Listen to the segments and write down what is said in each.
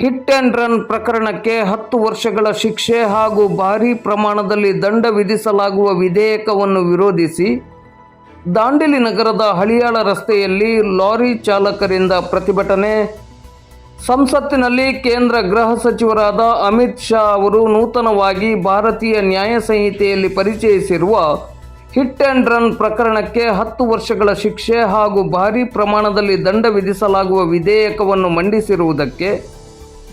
Hit and run ಪ್ರಕರಣಕ್ಕೆ ಹತ್ತು ವರ್ಷಗಳ ಶಿಕ್ಷೆ ಹಾಗೂ ಭಾರೀ ಪ್ರಮಾಣದಲ್ಲಿ ದಂಡ ವಿಧಿಸಲಾಗುವ ವಿಧೇಯಕವನ್ನು ವಿರೋಧಿಸಿ ದಾಂಡೇಲಿ ನಗರದ ಹಳಿಯಾಳ ರಸ್ತೆಯಲ್ಲಿ ಲಾರಿ ಚಾಲಕರಿಂದ ಪ್ರತಿಭಟನೆ. ಸಂಸತ್ತಿನಲ್ಲಿ ಕೇಂದ್ರ ಗೃಹ ಸಚಿವರಾದ ಅಮಿತ್ ಶಾ ಅವರು ನೂತನವಾಗಿ ಭಾರತೀಯ ನ್ಯಾಯ ಸಂಹಿತೆಯಲ್ಲಿ ಪರಿಚಯಿಸಿರುವ ಹಿಟ್ ಆ್ಯಂಡ್ ರನ್ ಪ್ರಕರಣಕ್ಕೆ ಹತ್ತು ವರ್ಷಗಳ ಶಿಕ್ಷೆ ಹಾಗೂ ಭಾರೀ ಪ್ರಮಾಣದಲ್ಲಿ ದಂಡ ವಿಧಿಸಲಾಗುವ ವಿಧೇಯಕವನ್ನು ಮಂಡಿಸಿರುವುದಕ್ಕೆ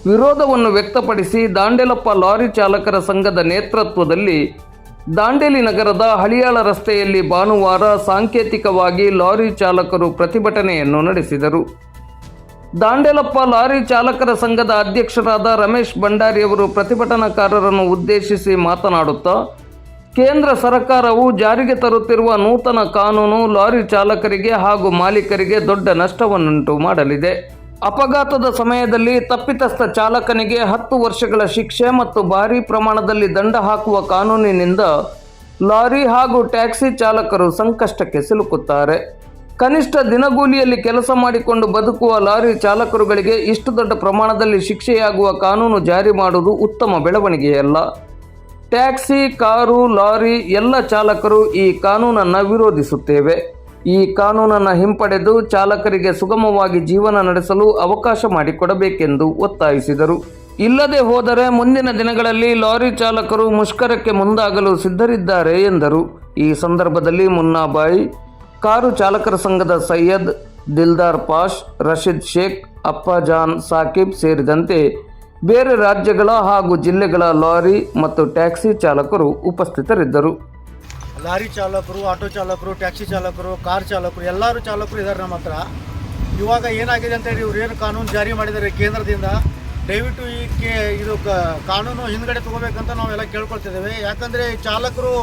ವಿರೋಧವನ್ನು ವ್ಯಕ್ತಪಡಿಸಿ ದಾಂಡೇಲಪ್ಪ ಲಾರಿ ಚಾಲಕರ ಸಂಘದ ನೇತೃತ್ವದಲ್ಲಿ ದಾಂಡೇಲಿ ನಗರದ ಹಳಿಯಾಳ ರಸ್ತೆಯಲ್ಲಿ ಭಾನುವಾರ ಸಾಂಕೇತಿಕವಾಗಿ ಲಾರಿ ಚಾಲಕರು ಪ್ರತಿಭಟನೆಯನ್ನು ನಡೆಸಿದರು. ದಾಂಡೇಲಪ್ಪ ಲಾರಿ ಚಾಲಕರ ಸಂಘದ ಅಧ್ಯಕ್ಷರಾದ ರಮೇಶ್ ಭಂಡಾರಿಯವರು ಪ್ರತಿಭಟನಾಕಾರರನ್ನು ಉದ್ದೇಶಿಸಿ ಮಾತನಾಡುತ್ತಾ, ಕೇಂದ್ರ ಸರ್ಕಾರವು ಜಾರಿಗೆ ತರುತ್ತಿರುವ ನೂತನ ಕಾನೂನು ಲಾರಿ ಚಾಲಕರಿಗೆ ಹಾಗೂ ಮಾಲೀಕರಿಗೆ ದೊಡ್ಡ ನಷ್ಟವನ್ನುಂಟು ಮಾಡಲಿದೆ. ಅಪಘಾತದ ಸಮಯದಲ್ಲಿ ತಪ್ಪಿತಸ್ಥ ಚಾಲಕನಿಗೆ ಹತ್ತು ವರ್ಷಗಳ ಶಿಕ್ಷೆ ಮತ್ತು ಭಾರೀ ಪ್ರಮಾಣದಲ್ಲಿ ದಂಡ ಹಾಕುವ ಕಾನೂನಿನಿಂದ ಲಾರಿ ಹಾಗೂ ಟ್ಯಾಕ್ಸಿ ಚಾಲಕರು ಸಂಕಷ್ಟಕ್ಕೆ ಸಿಲುಕುತ್ತಾರೆ. ಕನಿಷ್ಠ ದಿನಗೂಲಿಯಲ್ಲಿ ಕೆಲಸ ಮಾಡಿಕೊಂಡು ಬದುಕುವ ಲಾರಿ ಚಾಲಕರುಗಳಿಗೆ ಇಷ್ಟು ದೊಡ್ಡ ಪ್ರಮಾಣದಲ್ಲಿ ಶಿಕ್ಷೆಯಾಗುವ ಕಾನೂನು ಜಾರಿ ಮಾಡುವುದು ಉತ್ತಮ ಬೆಳವಣಿಗೆಯಲ್ಲ. ಟ್ಯಾಕ್ಸಿ, ಕಾರು, ಲಾರಿ ಎಲ್ಲ ಚಾಲಕರು ಈ ಕಾನೂನನ್ನು ವಿರೋಧಿಸುತ್ತೇವೆ. ಈ ಕಾನೂನನ್ನು ಹಿಂಪಡೆದು ಚಾಲಕರಿಗೆ ಸುಗಮವಾಗಿ ಜೀವನ ನಡೆಸಲು ಅವಕಾಶ ಮಾಡಿಕೊಡಬೇಕೆಂದು ಒತ್ತಾಯಿಸಿದರು. ಇಲ್ಲದೆ ಹೋದರೆ ಮುಂದಿನ ದಿನಗಳಲ್ಲಿ ಲಾರಿ ಚಾಲಕರು ಮುಷ್ಕರಕ್ಕೆ ಮುಂದಾಗಲು ಸಿದ್ಧರಿದ್ದಾರೆ ಎಂದರು. ಈ ಸಂದರ್ಭದಲ್ಲಿ ಮುನ್ನಾಬಾಯಿ, ಕಾರು ಚಾಲಕರ ಸಂಘದ ಸೈಯದ್ ದಿಲ್ದಾರ್ ಪಾಷ್, ರಶೀದ್ ಶೇಖ್, ಅಪ್ಪಾಜಾನ್ ಸಾಕಿಬ್ ಸೇರಿದಂತೆ ಬೇರೆ ರಾಜ್ಯಗಳ ಹಾಗೂ ಜಿಲ್ಲೆಗಳ ಲಾರಿ ಮತ್ತು ಟ್ಯಾಕ್ಸಿ ಚಾಲಕರು ಉಪಸ್ಥಿತರಿದ್ದರು. ಲಾರಿ ಚಾಲಕರು, ಆಟೋ ಚಾಲಕರು, ಟ್ಯಾಕ್ಸಿ ಚಾಲಕರು, ಕಾರ್ ಚಾಲಕರು, ಎಲ್ಲರೂ ಚಾಲಕರು ಇದ್ದಾರೆ ನಮ್ಮ ಹತ್ರ. ಇವಾಗ ಏನಾಗಿದೆ ಅಂತ ಹೇಳಿ ಇವ್ರು ಏನು ಕಾನೂನು ಜಾರಿ ಮಾಡಿದ್ದಾರೆ ಕೇಂದ್ರದಿಂದ, ದಯವಿಟ್ಟು ಈ ಕೆ, ಇದು ಕಾನೂನು ಹಿಂದ್ಗಡೆ ತಗೋಬೇಕಂತ ನಾವೆಲ್ಲ ಕೇಳ್ಕೊಳ್ತಿದ್ದೇವೆ. ಯಾಕಂದರೆ ಚಾಲಕರು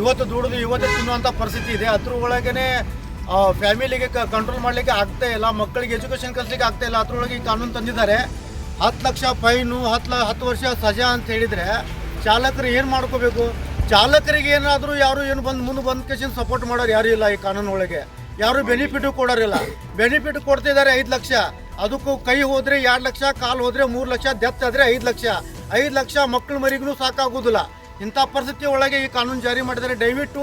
ಇವತ್ತು ದುಡಿದು ಇವತ್ತು ತಿನ್ನುವಂಥ ಪರಿಸ್ಥಿತಿ ಇದೆ. ಅದ್ರ ಒಳಗೇ ಫ್ಯಾಮಿಲಿಗೆ ಕಂಟ್ರೋಲ್ ಮಾಡಲಿಕ್ಕೆ ಆಗ್ತಾ ಇಲ್ಲ, ಮಕ್ಕಳಿಗೆ ಎಜುಕೇಷನ್ ಕಲಿಸ್ಲಿಕ್ಕೆ ಆಗ್ತಾ ಇಲ್ಲ. ಅದ್ರೊಳಗೆ ಈ ಕಾನೂನು ತಂದಿದ್ದಾರೆ. ಹತ್ತು ಲಕ್ಷ ಫೈನು ಹತ್ತು ಲ, ಹತ್ತು ವರ್ಷ ಸಜಾ ಅಂತ ಹೇಳಿದರೆ ಚಾಲಕರು ಏನು ಮಾಡ್ಕೋಬೇಕು? ಚಾಲಕರಿಗೆ ಏನಾದರೂ ಯಾರು ಏನು ಬಂದು ಮುಂದೆ ಬಂದ ಕೇಸಿನ ಸಪೋರ್ಟ್ ಮಾಡೋರು ಯಾರು ಇಲ್ಲ ಈ ಕಾನೂನು ಒಳಗೆ. ಯಾರು ಬೆನಿಫಿಟ್ ಕೊಡೋರಿಲ್ಲ. ಬೆನಿಫಿಟ್ ಕೊಡ್ತಿದ್ದಾರೆ ಐದು ಲಕ್ಷ. ಅದಕ್ಕೂ ಕೈ ಹೋದರೆ ಎರಡು ಲಕ್ಷ, ಕಾಲು ಹೋದರೆ ಮೂರು ಲಕ್ಷ, ಡೆತ್ ಆದರೆ ಐದು ಲಕ್ಷ. ಐದು ಲಕ್ಷ ಮಕ್ಕಳು ಮರಿಗೂ ಸಾಕಾಗೋದಿಲ್ಲ. ಇಂಥ ಪರಿಸ್ಥಿತಿ ಒಳಗೆ ಈ ಕಾನೂನು ಜಾರಿ ಮಾಡಿದರೆ ದಯವಿಟ್ಟು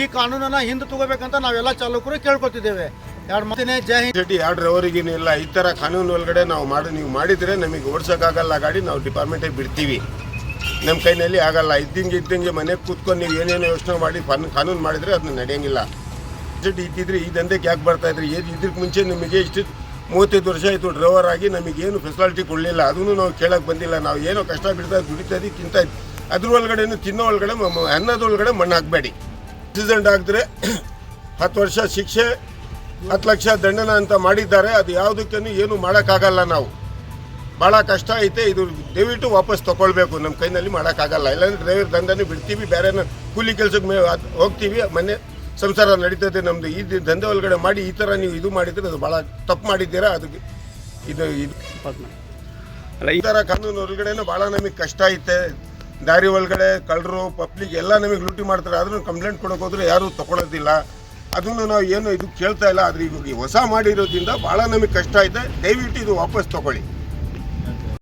ಈ ಕಾನೂನನ್ನು ಹಿಂದೆ ತಗೋಬೇಕಂತ ನಾವೆಲ್ಲ ಚಾಲಕರು ಕೇಳ್ಕೊತಿದ್ದೇವೆ. ಎರಡು ಮತ್ತೆ ಜೈ ಹಿಂದ್. ಎರಡು ಯಾವ ಡ್ರೈವರಿಗೇನು ಇಲ್ಲ. ಈ ಥರ ಕಾನೂನು ಒಳಗಡೆ ನಾವು ಮಾಡಿ, ನೀವು ಮಾಡಿದರೆ ನಮಗೆ ಓಡಿಸೋಕ್ಕಾಗಲ್ಲ ಗಾಡಿ. ನಾವು ಡಿಪಾರ್ಟ್ಮೆಂಟಿಗೆ ಬಿಡ್ತೀವಿ. ನಮ್ಮ ಕೈನಲ್ಲಿ ಆಗಲ್ಲ. ಇದ್ದಂಗೆ ಇದ್ದಂಗೆ ಮನೆಗೆ ಕೂತ್ಕೊಂಡು ನೀವು ಏನೇನು ಯೋಚನೆ ಮಾಡಿ ಫನ್ ಕಾನೂನು ಮಾಡಿದರೆ ಅದನ್ನ ನಡೆಯಂಗಿಲ್ಲ. ಇದ್ದಿದ್ರೆ ಈ ದಂಧೆಗೆ ಯಾಕೆ ಬರ್ತಾ ಇದ್ರಿ? ಏನು ಇದಕ್ಕೆ ಮುಂಚೆ ನಿಮಗೆ ಇಷ್ಟು ಮೂವತ್ತೈದು ವರ್ಷ ಆಯಿತು ಡ್ರೈವರ್ ಆಗಿ ನಮಗೇನು ಫೆಸಿಲಿಟಿ ಕೊಡಲಿಲ್ಲ. ಅದನ್ನು ನಾವು ಕೇಳಕ್ಕೆ ಬಂದಿಲ್ಲ. ನಾವು ಏನೋ ಕಷ್ಟ ಬಿಡ್ತಾ ದುಡಿತಾ ಇದ್ದೀವಿ ತಿಂತಾ ಅದ್ರ ಒಳಗಡೆನು ತಿನ್ನೋ ಒಳಗಡೆ ಅನ್ನದೊಳಗಡೆ ಮಣ್ಣು ಹಾಕಬೇಡಿ. ಆಕ್ಸಿಡೆಂಟ್ ಆಗಿದ್ರೆ ಹತ್ತು ವರ್ಷ ಶಿಕ್ಷೆ, ಹತ್ತು ಲಕ್ಷ ದಂಡನ ಅಂತ ಮಾಡಿದ್ದಾರೆ. ಅದು ಯಾವುದಕ್ಕೂ ಏನು ಮಾಡೋಕ್ಕಾಗಲ್ಲ ನಾವು. ಭಾಳ ಕಷ್ಟ ಐತೆ, ಇದು ದಯವಿಟ್ಟು ವಾಪಸ್ ತಗೊಳ್ಬೇಕು. ನಮ್ಮ ಕೈನಲ್ಲಿ ಮಾಡೋಕ್ಕಾಗಲ್ಲ. ಇಲ್ಲಾಂದ್ರೆ ಡ್ರೈವರ್ ದಂಧನೇ ಬಿಡ್ತೀವಿ ಬೇರೆನ ಕೂಲಿ ಕೆಲಸಕ್ಕೆ ಮೇ ಹೋಗ್ತೀವಿ, ಮನೆ ಸಂಸಾರ ನಡೀತದೆ ನಮ್ಮದು ಈ ದಂಧೆ ಒಳಗಡೆ ಮಾಡಿ, ಈ ಥರ ನೀವು ಇದು ಮಾಡಿದರೆ ಅದು ಭಾಳ ತಪ್ಪು ಮಾಡಿದ್ದೀರಾ? ಅದಕ್ಕೆ ಇದು ಇದು. ಈ ಥರ ಕಾನೂನು ಒಳಗಡೆನೂ ಭಾಳ ನಮಗೆ ಕಷ್ಟ ಐತೆ. ದಾರಿ ಒಳಗಡೆ ಕಳ್ಳರು, ಪಬ್ಲಿಕ್ ಎಲ್ಲ ನಮಗೆ ಲೂಟಿ ಮಾಡ್ತಾರೆ. ಆದ್ರೂ ಕಂಪ್ಲೇಂಟ್ ಕೊಡೋಕೆ ಹೋದ್ರೆ ಯಾರೂ ತೊಗೊಳೋದಿಲ್ಲ. ಅದನ್ನು ನಾವು ಏನು ಇದು ಕೇಳ್ತಾ ಇಲ್ಲ. ಆದರೆ ಇವಾಗ ಹೊಸ ಮಾಡಿರೋದ್ರಿಂದ ಭಾಳ ನಮಗೆ ಕಷ್ಟ ಐತೆ. ದಯವಿಟ್ಟು ಇದು ವಾಪಸ್ ತಗೊಳ್ಳಿ.